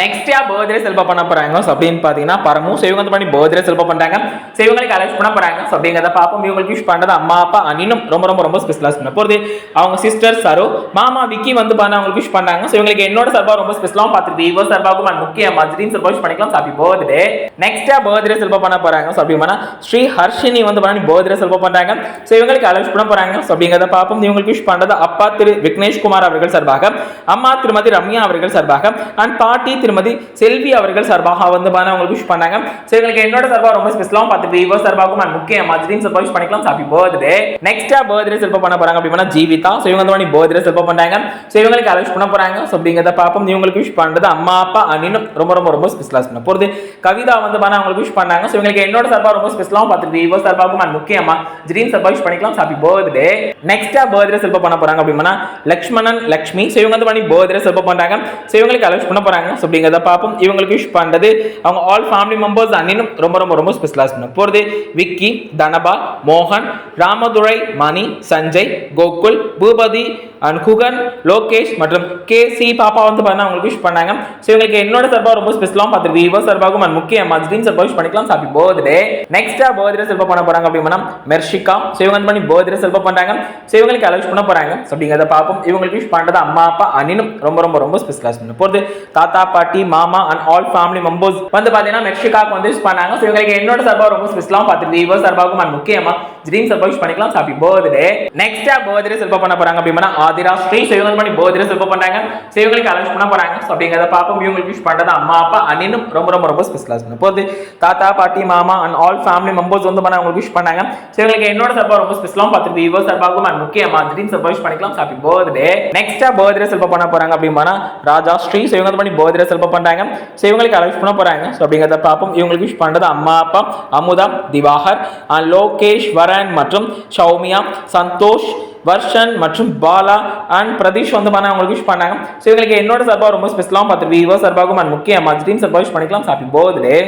Next யா birthday celebrate பண்ண போறாங்க. ஸோ அப்படின்னு பார்த்தீங்கன்னா பரமும் ஸோ இவங்க வந்து பண்ணி பர்த்டே செலிப்ரேட் பண்றாங்க. ஸோ இவங்களுக்கு அலெக்ட் பண்ண போறாங்க. ஸோ அப்படிங்கிறத பார்ப்போம். இவங்களுக்கு விஷ் பண்றது அம்மா அப்பா அண்ணினும் ரொம்ப ரொம்ப ரொம்ப ஸ்பெஷலாக பண்ண போகிறது அவங்க சிஸ்டர் சரோ மாமா விக்கி வந்து பண்ண அவங்களுக்கு விஷ் பண்ணாங்க ஸோ இவங்களுக்கு என்னோட சார்பா ரொம்ப ஸ்பெஷலாகவும் பார்த்துட்டு இவோ சார்பாகவும் நான் முக்கியமா ட்ரீம் சார்பா விஷ் பண்ணிக்கலாம். ஹாப்பி பர்த்டே நெக்ஸ்ட் யா பர்த்டே செலிப்ரேட் பண்ண போறாங்க. ஸோ அப்படி ஸ்ரீ ஹர்ஷினி வந்து பண்ணி பர்த்டே செலிப்ரேட் பண்றாங்க. ஸோ இவங்களுக்கு அலைஸ் பண்ண போறாங்க. ஸோ அப்படிங்கிறத பார்ப்போம். இவங்களுக்கு விஷ் பண்றது அப்பா திரு விக்னேஷ் குமார் அவர்கள் சார்பாக அம்மா திருமதி ரம்யா அவர்கள் சார்பாக அண்ட் பாட்டி திருமதி செல்வி அவர்கள் சார்பாக வந்து அவங்களுக்கு விஷ் பண்ணாங்க சரி உங்களுக்கு என்னோட சார்பாக ரொம்ப ஸ்பெஷலாகவும் பார்த்து விவோ சார்பாகவும் அண்ட் முக்கியமா ட்ரீம் சார்பா விஷ் பண்ணிக்கலாம். ஹாப்பி பர்த்டே நெக்ஸ்ட் பர்த்டே செல்ப பண்ண போறாங்க அப்படின்னா ஜீவிதா. ஸோ இவங்க வந்து பண்ணி பர்த்டே செல்ப பண்றாங்க. ஸோ இவங்களுக்கு அலெக்ட் பண்ண போறாங்க. ஸோ அப்படிங்கிறத பார்ப்போம். இவங்களுக்கு விஷ் பண்ணுறது அம்மா அப்பா அண்ணினும் ரொம்ப ரொம்ப ரொம்ப ஸ்பெஷலாக பண்ண போகிறது கவிதா வந்து பண்ண அவங்களுக்கு விஷ் பண்ணாங்க ஸோ இவங்களுக்கு என்னோட சார்பாக ரொம்ப ஸ்பெஷலாகவும் பார்த்து விவோ சார்பாகவும் அண்ட் முக்கியமா ட்ரீம் சார்பா விஷ் பண்ணிக்கலாம். ஹாப்பி பர்த்டே நெக்ஸ்ட் பர்த்டே செல்ப பண்ண போறாங்க அப்படின்னா லக்ஷ்மணன் லக்ஷ்மி. ஸோ இவங்க வந்து பண்ணி பர்த்டே செல்ப பண்ணுறாங்க ஸோ இவங்களுக்கு அலெக்ட் பண்ண போறாங்க. ஸோ அப்படிங்கிறத பார்ப்போம். இவங்களுக்கு விஷ் பண்றது. அவங்க ஆல் ஃபேமிலி மெம்பர்ஸ் அண்ணினும் ரொம்ப ரொம்ப ரொம்ப ஸ்பெஷலாக பண்ண போகிறது விக்கி தனபா மோகன் ராமதுரை மணி சஞ்சய் கோகுல் பூபதி அண்ட் குகன் லோகேஷ் மற்றும் கே சி பாப்பா வந்து பார்த்தீங்கன்னா அவங்களுக்கு விஷ் பண்ணாங்க. ஸோ இவங்களுக்கு என்னோட சார்பாக ரொம்ப ஸ்பெஷலாக பார்த்துருக்கு விவோ சார்பாகவும் அண்ட் முக்கிய ட்ரீம் சார்பாக விஷ் பண்ணிக்கலாம் ஹாப்பி பர்த்டே நெக்ஸ்ட்டாக பர்த்டே செல்ப பண்ண போறாங்க அப்படின்னா மெர்ஷிகா. ஸோ இவங்க வந்து பண்ணி பர்த்டே செல்ப பண்றாங்க. ஸோ இவங்களுக்கு அலெக்ட் பண்ண போறாங்க. அப்படிங்கிறத பார்ப்போம். இவங்களுக்கு விஷ் பண்றது அம்மா அப்பா அண்ணினும் ரொம்ப ரொம்ப ரொம்ப ஸ்பெஷலாக பண்ண போகிறது தாத்தா பாட்டி பாட்டி மாமா அண்ட் ஆல் ஃபேமிலி மெம்பர்ஸ் வந்து பார்த்தீங்கன்னா மெர்ஷிகாக்கு வந்து விஷ் பண்ணாங்க. ஸோ இவங்களுக்கு என்னோட சர்வா ரொம்ப ஸ்பெஷலாக பார்த்துருக்கு இவர் சர்வாக்கும் அண்ட் முக்கியமாக ட்ரீம் சர்வா விஷ் பண்ணிக்கலாம். ஹாப்பி பர்த்டே நெக்ஸ்ட்டாக பர்த்டே செல்ப பண்ண போறாங்க அப்படின்னா ஆதிரா. ஸ்ரீ ஸோ இவங்க பண்ணி பர்த்டே செல்ப பண்றாங்க. ஸோ இவங்களுக்கு அலெக்ட் பண்ண போறாங்க. ஸோ அப்படிங்கிறத பார்ப்போம். இவங்களுக்கு விஷ் பண்ணுறது அம்மா அப்பா அண்ணனும் ரொம்ப ரொம்ப ரொம்ப ஸ்பெஷலாக பண்ண போகுது. தாத்தா பாட்டி மாமா அண்ட் ஆல் ஃபேமிலி மெம்பர்ஸ் வந்து பண்ண அவங்களுக்கு விஷ் பண்ணாங்க ஸோ இவங்களுக்கு என்னோட சர்வா ரொம்ப ஸ்பெஷலாக பார்த்துருக்கு இவர் சர்வாக்கும் அண்ட் முக்கியமா ட்ரீம் சர்வா விஷ் பண்ணிக்கலாம். ஹாப்பி பர்த்டே நெக்ஸ்ட்டாக பர்த்டே செல்ப பண்ண போறாங்க அப்படின்னா ராஜா ஸ்ரீ. ஸோ இவங்க பண்ணி பர்த்டே செல்ப பண்றாங்க. ஸோ இவங்களுக்கு அலெக்ட் பண்ண போறாங்க. ஸோ அப்படிங்கிறத பார்ப்போம். இவங்களுக்கு விஷ் பண்றது அம்மா அப்பா அமுதா திவாகர் அண்ட் லோகேஷ் வரன் மற்றும் சௌமியா சந்தோஷ் வர்ஷன் மற்றும் பாலா அண்ட் பிரதீஷ் வந்து பண்ண அவங்களுக்கு விஷ் பண்ணாங்க. ஸோ இவங்களுக்கு என்னோட சார்பாக ரொம்ப ஸ்பெஷலாகவும் பார்த்து விவோ சார்பாகவும் அண்ட் முக்கியமாக ட்ரீம் சார்பாக விஷ் பண்ணிக்கலாம். Happy birthday